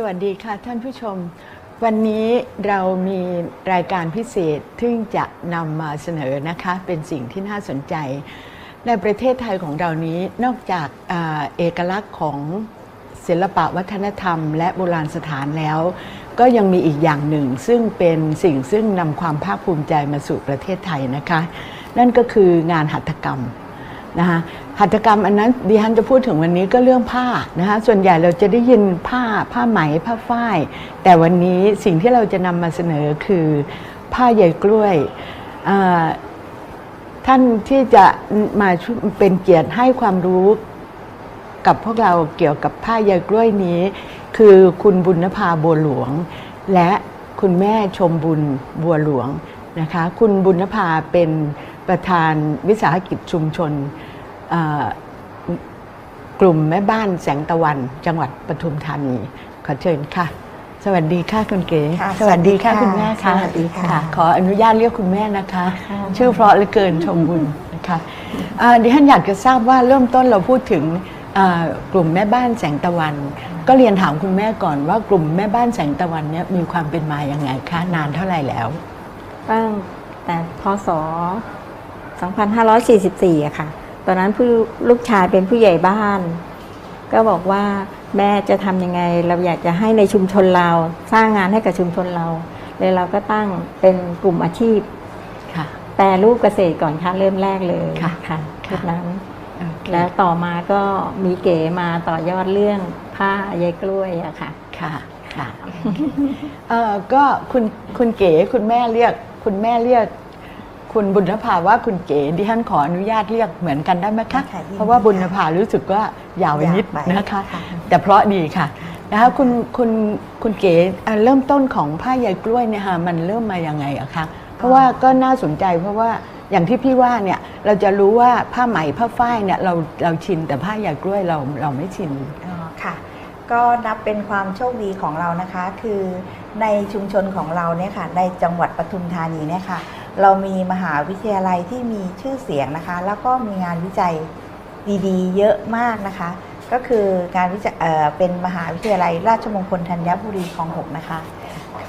สวัสดีค่ะท่านผู้ชม วันนี้เรามีรายการพิเศษซึ่งจะนำมาเสนอนะคะเป็นสิ่งที่น่าสนใจ ในประเทศไทยของเรานี้นอกจากเอกลักษณ์ของศิลปะวัฒนธรรม และโบราณสถานแล้ว ก็ยังมีอีกอย่างหนึ่ง ซึ่งเป็นสิ่งซึ่งนำความภาคภูมิใจมาสู่ประเทศไทยนะคะ นั่นก็คืองานหัตถกรรม นะคะหัตถกรรมอันนั้นดิฉันจะพูดถึงวันนี้ก็เรื่องผ้านะคะส่วนใหญ่เราจะได้ยินผ้าผ้าไหมผ้าฝ้าย แต่วันนี้สิ่งที่เราจะนำมาเสนอคือผ้าใยกล้วยท่านที่จะมาเป็นเกียรติให้ความรู้กับพวกเราเกี่ยวกับผ้าใยกล้วยนี้ คือคุณบุญนภาบัวหลวง และคุณแม่ชมบุญบัวหลวงนะคะคุณบุญนภาเป็นประธานวิสาหกิจชุมชน กลุ่มแม่บ้านแสงตะวัน จังหวัดปทุมธานีขอเชิญค่ะ สวัสดีค่ะคุณเก๋ค่ะสวัสดีค่ะสวัสดีค่ะคุณแม่ค่ะสวัสดีค่ะ ขออนุญาตเรียกคุณแม่นะคะค่ะชื่อเพราะเหลือเกินชมบุญนะคะอ่าดิฉันอยากจะทราบว่าเริ่มต้นเราพูดถึงอ่ากลุ่มแม่บ้านแสงตะวัน ก็เรียนถามคุณแม่ก่อนว่ากลุ่มแม่บ้านแสงตะวันเนี่ยมีความเป็นมาอย่างไงคะนานเท่าไหร่แล้วตั้งแต่พศ 2544อะค่ะ ตอนนั้นผู้ลูกชายเป็นผู้ใหญ่บ้าน ก็บอกว่าแม่จะทำยังไง เราอยากจะให้ในชุมชนเราสร้างงานให้กับชุมชนเราเลยเราก็ตั้งเป็นกลุ่มอาชีพค่ะแปรรูปเกษตรก่อนค่ะเริ่มแรกเลยค่ะค่ะค่ะชุดนั้นโอเคแล้วต่อมาก็มีเก๋มาต่อยอดเรื่องผ้าใยกล้วยอะค่ะค่ะค่ะเอ่อก็คุณคุณเก๋คุณแม่เรียก คุณแม่เรียก คุณบุญภาว่าคุณเก๋ดิฉันขออนุญาตเรียกเหมือนกันได้ไหมคะ ได้ค่ะยินดีเพราะว่าบุญภารู้สึกว่ายาวไปนิดยาวไปนะคะ ค่ะ แต่เพราะดีค่ะนะคะคุณคุณคุณเก๋เอ่อเริ่มต้นของผ้าใยกล้วยเนี่ยค่ะมันเริ่มมาอย่างไงอะคะเพราะว่าก็น่าสนใจเพราะว่าอย่างที่พี่ว่าเนี่ยเราจะรู้ว่าผ้าไหมผ้าฝ้ายเนี่ยเราเราชินแต่ผ้าใยกล้วยเราเราไม่ชิน อ๋อค่ะ ก็นับเป็นความโชคดีของเรานะคะ คือในชุมชนของเราเนี่ยค่ะ ในจังหวัดปทุมธานีเนี่ยค่ะ เรามีมหาวิทยาลัยที่มีชื่อเสียงนะคะ แล้วก็มีงานวิจัยดีๆ เยอะมากนะคะ ก็คืองานวิจัยเเป็นมหาวิทยาลัยราชมงคลธัญบุรีคลองหกนะคะ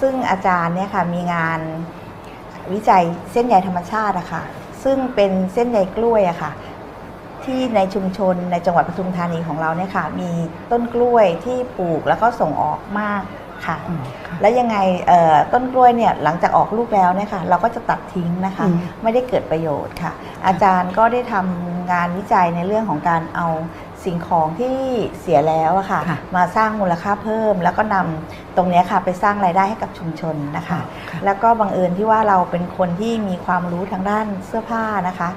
ซึ่งอาจารย์เนี่ยค่ะมีงานวิจัยเส้นใยธรรมชาติอะค่ะ ซึ่งเป็นเส้นใยกล้วยอะค่ะ ที่ในชุมชนในจังหวัดปทุมธานีของเราเนี่ยค่ะ มีต้นกล้วยที่ปลูกแล้วก็ส่งออกมาก ค่ะอืมค่ะ แล้วยังไงเอ่อต้นกล้วยเนี่ยหลังจากออกลูกแล้วเนี่ยค่ะ เราก็จะตัดทิ้งนะคะอืมไม่ได้เกิดประโยชน์ค่ะ อาจารย์ก็ได้ทำงานวิจัยในเรื่องของการเอาสิ่งของที่เสียแล้วอะค่ะค่ะมาสร้างมูลค่าเพิ่ม แล้วก็นำตรงเนี้ยค่ะไปสร้างรายได้ให้กับชุมชนนะคะค่ะแล้วก็บังเอิญที่ว่าเราเป็นคนที่มีความรู้ทางด้านเสื้อผ้านะคะ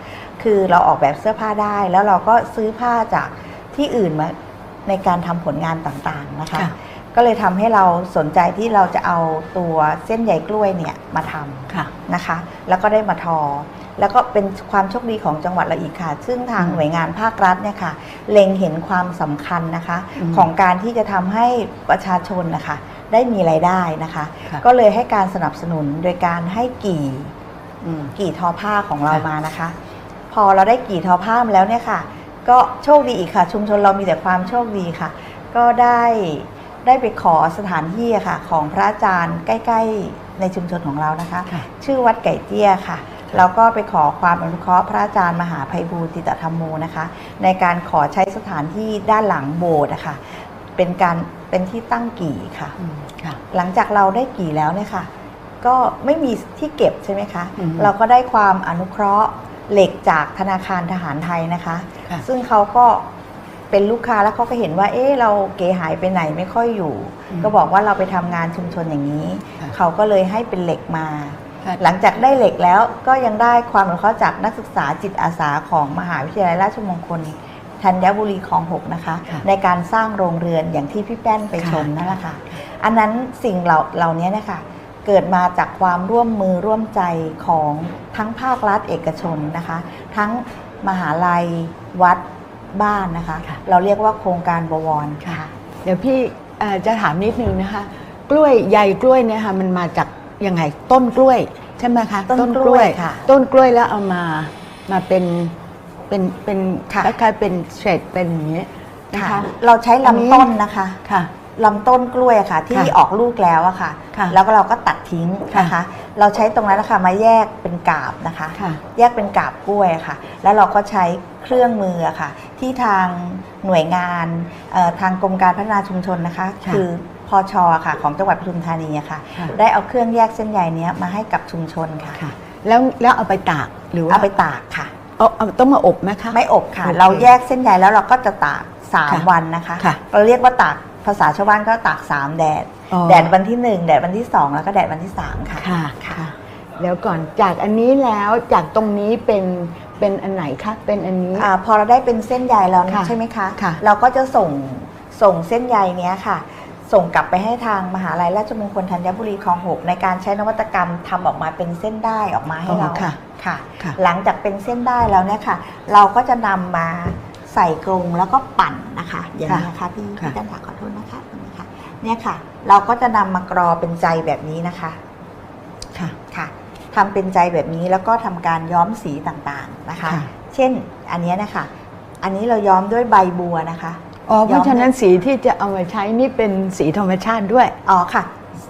คือเราออกแบบเสื้อผ้าได้ แล้วเราก็ซื้อผ้าจากที่อื่นมาในการทำผลงานต่างๆนะคะค่ะ ก็เลยทำให้เราสนใจที่เราจะเอาตัวเส้นใยกล้วยเนี่ยมาทำค่ะนะคะ แล้วก็ได้มาทอ แล้วก็เป็นความโชคดีของจังหวัดเราอีกค่ะ ซึ่งทางอืมหน่วยงานภาครัฐเนี่ยค่ะ เล็งเห็นความสำคัญนะคะ อืมของการที่จะทำให้ประชาชนนะคะ ได้มีรายได้นะคะ ค่ะ ก็เลยให้การสนับสนุนโดยการให้กี่ อืม กี่ทอผ้าของเราค่ะ มานะคะ พอเราได้กี่ทอผ้ามาแล้วเนี่ยค่ะ ก็โชคดีอีกค่ะ ชุมชนเรามีแต่ความโชคดีค่ะ ก็ได้ ได้ไปขอสถานที่อะค่ะ ของพระอาจารย์ใกล้ ๆ ในชุมชนของเรานะคะ ค่ะ ชื่อวัดไก่เตี้ยค่ะแล้วก็ไปขอความอนุเคราะห์พระอาจารย์มหาภัยบูรติตธรรมโมนะคะ ในการขอใช้สถานที่ด้านหลังโบสถ์นะคะเป็นการเป็นที่ตั้งกี่ค่ะ อืมค่ะ หลังจากเราได้กี่แล้วเนี่ยค่ะ ก็ไม่มีที่เก็บใช่ไหมคะ อืมเราก็ได้ความอนุเคราะห์เหล็กจากธนาคารทหารไทยนะคะ ค่ะ ซึ่งเขาก็ เป็นลูกค้าแล้วเขาก็เห็นว่า เอ๊ะเราเก๋หายไปไหนไม่ค่อยอยู่ ก็บอกว่าเราไปทำงานชุมชนอย่างนี้ค่ะเขาก็เลยให้เป็นเหล็กมาค่ะหลังจากได้เหล็กแล้วก็ยังได้ความอนุเคราะห์จากนักศึกษาจิตอาสาของมหาวิทยาลัยราชมงคลธัญบุรีคลองหกนะคะค่ะในการสร้างโรงเรือนอย่างที่พี่แป้นไปชมนั่นแหละค่ะ อันนั้นสิ่งเหล่าเหล่านี้เนะคะเกิดมาจากความร่วมมือร่วมใจของทั้งภาครัฐเอกชนนะคะ ทั้งมหาลัยวัด บ้านนะคะ ค่ะ เราเรียกว่าโครงการบวรค่ะ เดี๋ยวพี่เอ่อจะถามนิดนึงนะคะ กล้วยใยกล้วยเนี่ยค่ะมันมาจากยังไงต้นกล้วยใช่ไหมคะต้นกล้วยค่ะต้นกล้วยแล้วเอามามาเป็นเป็นเป็นค่ะ คล้ายๆเป็นเศษเป็นอย่างนี้นะคะ เราใช้อันนี้ ลำต้นนะคะ ค่ะ ลำต้นกล้วยอะค่ะ ที่ค่ะออกลูกแล้วอะค่ะ ค่ะแล้วก็เราก็ตัดทิ้งค่ะนะคะเราใช้ตรงนั้นนะคะมาแยกเป็นกาบนะคะ ค่ะ แยกเป็นกาบกล้วยอะค่ะ แล้วเราก็ใช้ เครื่องมืออะค่ะ ที่ทางหน่วยงานเอ่อทางกรมการพัฒนาชุมชนนะคะค่ะคือพอชอะค่ะ ของจังหวัดปทุมธานีอะค่ะค่ะ ได้เอาเครื่องแยกเส้นใยเนี้ยมาให้กับชุมชนค่ะค่ะแล้วแล้วเอาไปตากหรือว่าเอาไปตากค่ะเอาเอาต้องมาอบไหมคะไม่อบค่ะโอเคเราแยกเส้นใยแล้วเราก็จะตากค่ะ3วันนะคะค่ะเราเรียกว่าตากภาษาชาวบ้านก็ตาก3แดดอ๋อแดดวันที่1แดดวันที่2แล้วก็แดดวันที่3ค่ะค่ะค่ะ แล้วก่อนจากอันนี้แล้วจากตรงนี้เป็น เป็นอันไหนคะเป็นอันนี้ อาพอเราได้เป็นเส้นใยแล้วนะค่ะใช่ไหมคะ ค่ะเราก็จะส่งส่งเส้นใยเนี้ยค่ะ ส่งกลับไปให้ทางมหาลัยราชมงคลธัญบุรีคลองหกในการใช้นวัตกรรมทำออกมาเป็นเส้นได้ออกมาให้เราอ๋อค่ะค่ะ ค่ะ หลังจากเป็นเส้นได้แล้วเนี่ยค่ะ เราก็จะนำมาใส่กรงแล้วก็ปั่นนะคะ อย่างนี้นะคะพี่ค่ะพี่ตันถาขอโทษนะคะตรงนี้ค่ะเนี่ยค่ะ เราก็จะนำมากรอเป็นใจแบบนี้นะคะ ค่ะ ค่ะ ทำเป็นใจแบบนี้แล้วก็ทำการย้อมสีต่างๆนะคะ ค่ะ เช่นอันเนี้ยนะคะ อันนี้เราย้อมด้วยใบบัวนะคะอ๋อเพราะย้อมฉะนั้นสีที่จะเอามาใช้นี่เป็นสีธรรมชาติด้วย อ๋อค่ะ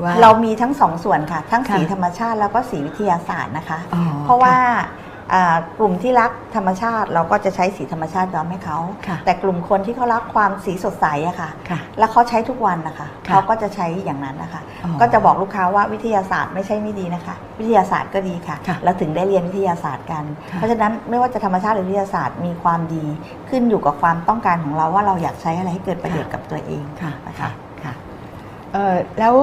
ว้าวเรามีทั้งสองส่วนค่ะ ทั้งค่ะสีธรรมชาติแล้วก็สีวิทยาศาสตร์นะคะ อ๋อเพราะว่าอ่า กลุ่มที่รักธรรมชาติเราก็จะใช้สีธรรมชาติย้อมให้เขาค่ะแต่กลุ่มคนที่เขารักความสีสดใสอะค่ะค่ะแล้วเขาใช้ทุกวันนะคะค่ะเขาก็จะใช้อย่างนั้นนะคะอ๋อก็จะบอกลูกค้าว่าวิทยาศาสตร์ไม่ใช่ไม่ดีนะคะ วิทยาศาสตร์ก็ดีค่ะค่ะเราถึงได้เรียนวิทยาศาสตร์กันค่ะเพราะฉะนั้นไม่ว่าจะธรรมชาติหรือวิทยาศาสตร์มีความดี ขึ้นอยู่กับความต้องการของเราว่าเราอยากใช้อะไรให้เกิดประโยชน์กับตัวเองค่ะนะคะค่ะค่ะเอ่อแล้ว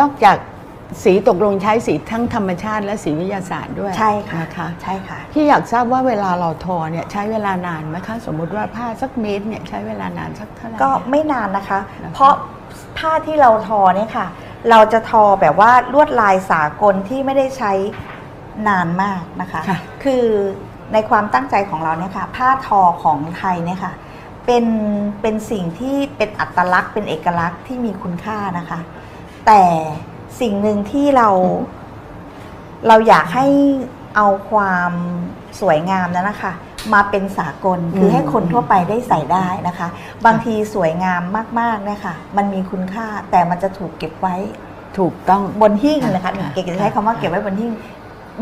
นอกจาก สีตกลงใช้สีทั้งธรรมชาติและสีวิทยาศาสตร์ด้วยใช่ค่ะนะคะใช่ค่ะที่อยากทราบว่าเวลาเราทอเนี่ยใช้เวลานานไหมคะสมมุติว่าผ้าสักเมตรเนี่ยใช้เวลานานสักเท่าไหร่ก็ไม่นานนะคะนะคะเพราะผ้าที่เราทอเนี่ยค่ะ เราจะทอแบบว่าลวดลายสากลที่ไม่ได้ใช้นานมากนะคะค่ะคือในความตั้งใจของเราเนี่ยค่ะผ้าทอของไทยเนี่ยค่ะเป็นเป็นสิ่งที่เป็นอัตลักษณ์เป็นเอกลักษณ์ที่มีคุณค่านะคะ แต่ สิ่งหนึ่งที่เรา เราอยากให้เอาความสวยงามนั้นนะคะ มาเป็นสากลคือให้คนทั่วไปได้ใส่ได้นะคะ บางทีสวยงามมากๆเนี่ยค่ะ มันมีคุณค่าแต่มันจะถูกเก็บไว้ถูกต้องบนหิ้งนะคะค่ะเก๋จะใช้คำว่าเก็บไว้บนหิ้ง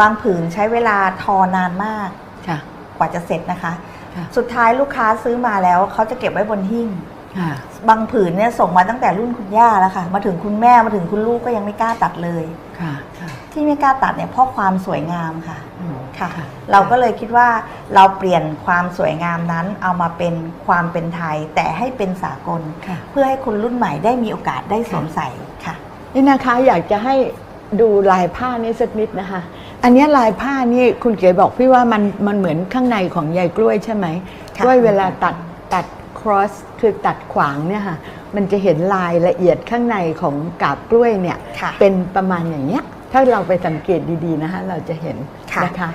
บางผืนใช้เวลาทอนานมากค่ะกว่าจะเสร็จนะคะค่ะสุดท้ายลูกค้าซื้อมาแล้วเขาจะเก็บไว้บนหิ้งค่ะ บางผืนเนี่ยส่งมาตั้งแต่รุ่นคุณย่าแล้วค่ะ มาถึงคุณแม่มาถึงคุณลูกก็ยังไม่กล้าตัดเลยค่ะค่ะที่ไม่กล้าตัดเนี่ยเพราะความสวยงามค่ะอืมค่ะ เราก็เลยคิดว่าเราเปลี่ยนความสวยงามนั้นเอามาเป็นความเป็นไทย แต่ให้เป็นสากลค่ะเพื่อให้คนรุ่นใหม่ได้มีโอกาสได้สวมใส่ค่ะนี่นะคะอยากจะให้ดูลายผ้านี้สักนิดนะคะ อันเนี้ยลายผ้านี่คุณเก๋บอกพี่ว่ามันมันเหมือนข้างในของใยกล้วยใช่ไหมค่ะกล้วยเวลาตัดตัด cross คือตัดขวางเนี่ยค่ะ มันจะเห็นลายละเอียดข้างในของกาบกล้วยเนี่ย ค่ะเป็นประมาณอย่างเนี้ย ถ้าเราไปสังเกตดีๆนะคะเราจะเห็นค่ะ นะคะ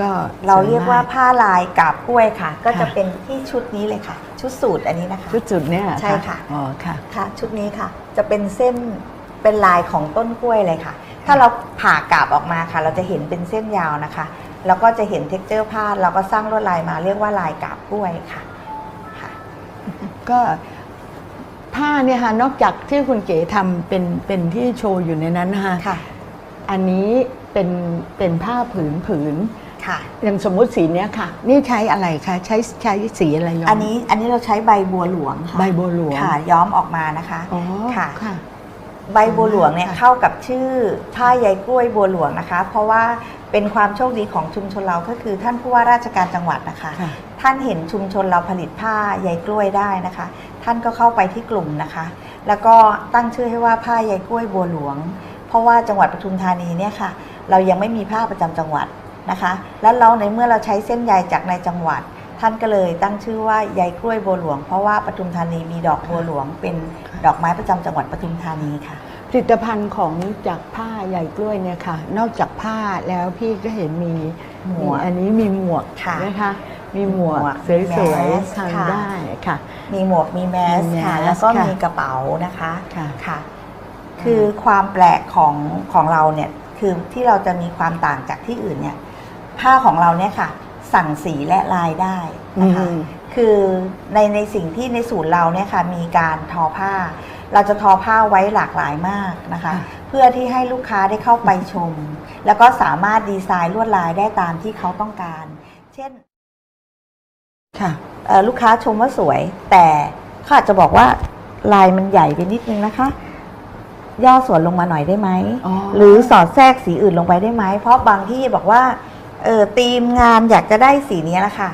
ก็เราเรียกว่าสมผ้าลายกาบกล้วยค่ะ ก็จะค่ะเป็นที่ชุดนี้เลยค่ะ ชุดสูตรอันนี้นะคะ ชุดจุดเนี่ยเหรอใช่ค่ะ อ๋อค่ะ ค่ะชุดนี้ค่ะ จะเป็นเส้นเป็นลายของต้นกล้วยเลยค่ะ ถ้าเราผ่ากาบออกมาค่ะ เราจะเห็นเป็นเส้นยาวนะคะ แล้วก็จะเห็นเท็กเจอร์ผ้าเราก็สร้างลวดลายมาเรียกว่าลายกาบกล้วยค่ะค่ะ ก็ผ้าเนี่ยค่ะนอกจากที่คุณเก๋ทำเป็นเป็นที่โชว์อยู่ในนั้นนะคะค่ะ อันนี้เป็นเป็นผ้าผืนผืนค่ะ อย่างสมมุติสีเนี้ยค่ะ นี่ใช้อะไรคะใช้ใช้สีอะไรย้อมอันนี้อันนี้เราใช้ใบบัวหลวงค่ะใบบัวหลวงค่ะ ย้อมออกมานะคะอ๋อค่ะ ค่ะ ใบบัวหลวงเนี่ยค่ะเข้ากับชื่อผ้าใยกล้วยบัวหลวงนะคะ เพราะว่าเป็นความโชคดีของชุมชนเราก็คือท่านผู้ว่าราชการจังหวัดนะคะ ค่ะ ท่านเห็นชุมชนเราผลิตผ้าใยกล้วยได้นะคะ ท่านก็เข้าไปที่กลุ่มนะคะ แล้วก็ตั้งชื่อให้ว่าผ้าใยกล้วยบัวหลวง เพราะว่าจังหวัดปทุมธานีเนี่ยค่ะ เรายังไม่มีผ้าประจำจังหวัดนะคะ แล้วเราในเมื่อเราใช้เส้นใยจากในจังหวัด ท่านก็เลยตั้งชื่อว่าใยกล้วยบัวหลวง เพราะว่าปทุมธานีมีดอกบัวหลวง เป็นดอกไม้ประจำจังหวัดปทุมธานีค่ะผลิตภัณฑ์ของจากผ้าใยกล้วยเนี่ยค่ะ นอกจากผ้าแล้วพี่ก็เห็นมี หมวกอันนี้มีหมวกค่ะนะคะมีหมวหมวกกสวยแมสๆทำค่ะได้ค่ะ มีหมวกมีแมสมีแมสค่ะ แล้วก็ค่ะมีกระเป๋านะคะค่ะค่ะ คือความแปลกของของเราเนี่ยคือที่เราจะมีความต่างจากที่อื่นเนี่ย ผ้าของเราเนี่ยค่ะ สั่งสีและลายได้นะคะอืมคือในในสิ่งที่ในศูนย์เราเนี่ยค่ะมีการทอผ้า เราจะทอผ้าไว้หลากหลายมากนะคะค่ะเพื่อที่ให้ลูกค้าได้เข้าไปชม แล้วก็สามารถดีไซน์ลวดลายได้ตามที่เขาต้องการ เช่นค่ะเอ่อลูกค้าชมว่าสวย แต่เขาอาจจะบอกว่าลายมันใหญ่ไปนิดนึงนะคะ ย่อส่วนลงมาหน่อยได้ไหมอ๋อหรือสอดแทรกสีอื่นลงไปได้ไหม เพราะบางที่บอกว่าเออทีมงานอยากจะได้สีนี้แหละค่ะ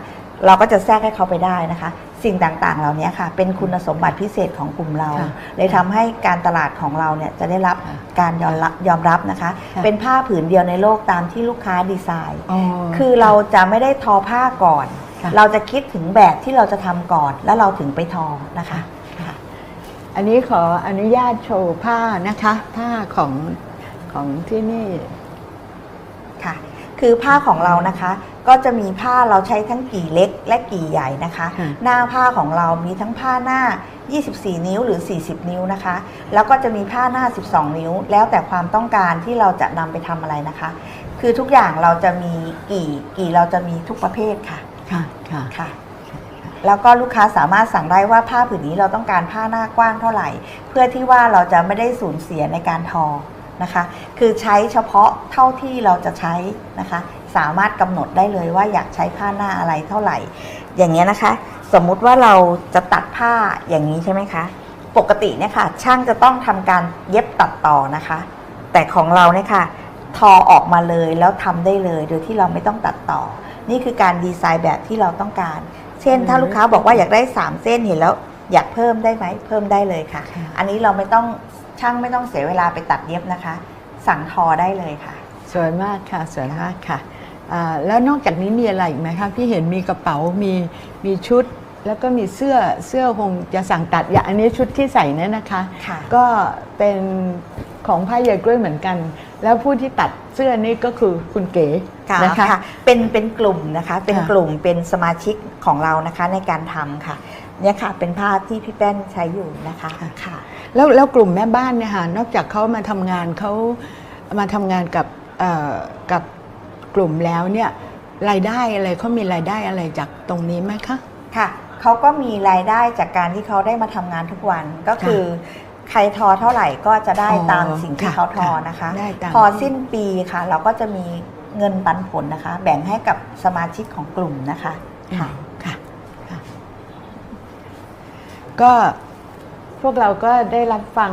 เราก็จะแทรกให้เขาไปได้นะคะ สิ่งต่างๆ เหล่านี้ค่ะ เป็นคุณสมบัติพิเศษของกลุ่มเราค่ะเลยทำให้การตลาดของเราเนี่ยจะได้รับค่ะการยอมรับยอมรับนะคะค่ะเป็นผ้าผืนเดียวในโลกตามที่ลูกค้าดีไซน์อ๋อคือเราจะไม่ได้ทอผ้าก่อนค่ะเราจะคิดถึงแบบที่เราจะทำก่อน แล้วเราถึงไปทอนะคะค่ะอันนี้ขออนุญาตโชว์ผ้านะคะ ผ้าของของที่นี่ค่ะ คือผ้าของเรานะคะ ก็จะมีผ้าเราใช้ทั้งกี่เล็กและกี่ใหญ่นะคะค่ะหน้าผ้าของเรามีทั้งผ้าหน้า 24 นิ้วหรือ 40 นิ้วนะคะ แล้วก็จะมีผ้าหน้า 12 นิ้ว แล้วแต่ความต้องการที่เราจะนำไปทำอะไรนะคะ คือทุกอย่างเราจะมีกี่กี่เราจะมีทุกประเภทค่ะค่ะค่ะค่ะแล้วก็ลูกค้าสามารถสั่งได้ว่าผ้าผืนนี้เราต้องการผ้าหน้ากว้างเท่าไหร่ เพื่อที่ว่าเราจะไม่ได้สูญเสียในการทอนะคะ คือใช้เฉพาะเท่าที่เราจะใช้นะคะ สามารถกำหนดได้เลยว่าอยากใช้ผ้าหน้าอะไรเท่าไหร่ อย่างเงี้ยนะคะ สมมุติว่าเราจะตัดผ้าอย่างนี้ใช่ไหมคะ ปกติเนี่ยค่ะ ช่างจะต้องทำการเย็บตัดต่อนะคะ แต่ของเราเนี่ยค่ะ ทอออกมาเลยแล้วทำได้เลยโดยที่เราไม่ต้องตัดต่อ นี่คือการดีไซน์แบบที่เราต้องการ เช่น ถ้าลูกค้าบอกว่าอยากได้ 3 เส้นเห็นแล้วอยากเพิ่มได้ไหมเพิ่มได้เลยค่ะค่ะอันนี้เราไม่ต้องช่างไม่ต้องเสียเวลาไปตัดเย็บนะคะ สั่งทอได้เลยค่ะ สวยมากค่ะ สวยมากค่ะอ่า แล้วนอกจากนี้มีอะไรอีกไหมคะพี่เห็นมีกระเป๋ามีมีชุด แล้วก็มีเสื้อเสื้อคงจะสั่งตัดอย่างอันนี้ชุดที่ใส่เนี่ยนะคะค่ะก็เป็นของผ้าเยกล้วยเหมือนกัน แล้วผู้ที่ตัดเสื้อนี่ก็คือคุณเก๋ค่ะนะคะค่ะเป็นเป็นกลุ่มนะคะเป็นค่ะกลุ่มเป็นสมาชิกของเรานะคะในการทำค่ะเนี่ยค่ะเป็นผ้าที่พี่แป้นใช้อยู่นะคะค่ะแล้วแล้วกลุ่มแม่บ้านเนี่ยค่ะนอกจากเขามาทำงานเขามาทำงานกับเอ่อกับ กลุ่มแล้วเนี่ยรายได้อะไรเขามีรายได้อะไรจากตรงนี้ไหมคะ ค่ะ เขาก็มีรายได้จากการที่เขาได้มาทำงานทุกวันก็คือ ใครทอเท่าไหร่ก็จะได้อ๋อตามสิ่งที่ค่ะเขาทอค่ะนะคะ ได้ตาม พอสิ้นปีค่ะ เราก็จะมีเงินปันผลนะคะ แบ่งให้กับสมาชิกของกลุ่มนะคะค่ะ ค่ะค่ะก็พวกเราก็ได้รับฟัง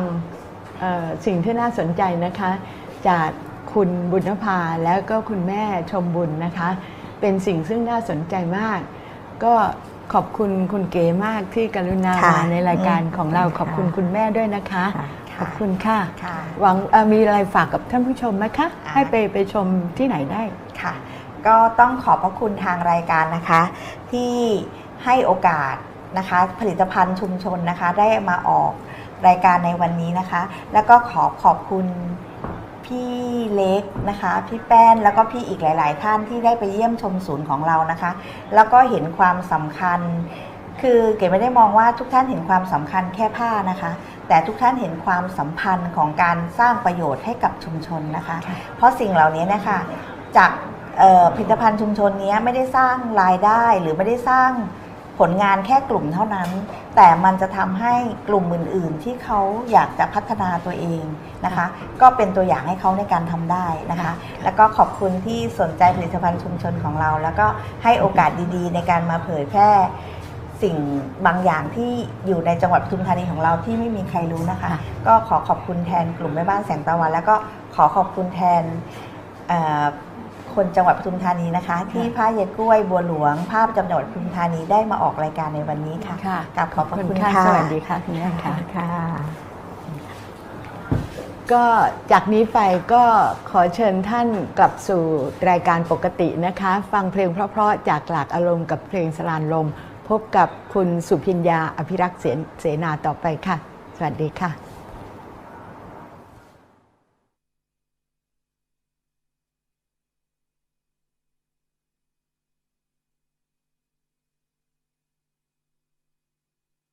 เอ่อสิ่งที่น่าสนใจนะคะ จาก คุณบุญภาแล้วก็คุณแม่ชมบุญนะคะ เป็นสิ่งซึ่งน่าสนใจมาก ก็ขอบคุณคุณเก๋มากที่กรุณาค่ะมาในรายการของเราค่ะขอบคุณคุณแม่ด้วยนะคะ ค่ะขอบคุณค่ะ ค่ะ หวังเอ่อมีอะไรฝากกับท่านผู้ชมไหมคะ อ่า ให้ไปไปชมที่ไหนได้ ค่ะ ก็ต้องขอบพระคุณทางรายการนะคะ ที่ให้โอกาสนะคะ ผลิตภัณฑ์ชุมชนนะคะ ได้มาออกรายการในวันนี้นะคะ แล้วก็ขอขอบคุณ พี่เล็กนะคะ พี่แป้นแล้วก็พี่อีกหลาย ๆ ท่านที่ได้ไปเยี่ยมชมศูนย์ของเรานะคะ แล้วก็เห็นความสำคัญ คือเก๋ไม่ได้มองว่าทุกท่านเห็นความสำคัญแค่ผ้านะคะ แต่ทุกท่านเห็นความสัมพันธ์ของการสร้างประโยชน์ให้กับชุมชนนะคะ เพราะสิ่งเหล่านี้นะคะจากผลิตภัณฑ์ชุมชนนี้ไม่ได้สร้างรายได้หรือไม่ได้สร้าง ผลงานแค่กลุ่มเท่านั้น แต่มันจะทำให้กลุ่มอื่น ๆ ที่เขาอยากจะพัฒนาตัวเองนะคะ ก็เป็นตัวอย่างให้เขาในการทำได้นะคะค่ะแล้วก็ขอบคุณที่สนใจผลิตภัณฑ์ชุมชนของเรา แล้วก็ให้โอกาสดี ๆ ในการมาเผยแพร่สิ่งบางอย่างที่อยู่ในจังหวัดปทุมธานีของเราที่ไม่มีใครรู้นะคะค่ะก็ขอขอบคุณแทนกลุ่มแม่บ้านแสงตะวัน แล้วก็ขอขอบคุณแทนเอ่อ คนจังหวัดปทุมธานีนะคะ ที่ผ้าเยกล้วยบัวหลวง ภาพจังหวัดปทุมธานีได้มาออกรายการในวันนี้ค่ะค่ะกับขอบพระคุณค่ะค่ะสวัสดีค่ะคุณแม่ค่ะค่ะ ก็จากนี้ไปก็ขอเชิญท่านกลับสู่รายการปกตินะคะ ฟังเพลงเพราะๆจากหลากอารมณ์กับเพลงสลานลม พบกับคุณสุพิญญาอภิรักษ์เสนเสนาต่อไปค่ะ สวัสดีค่ะ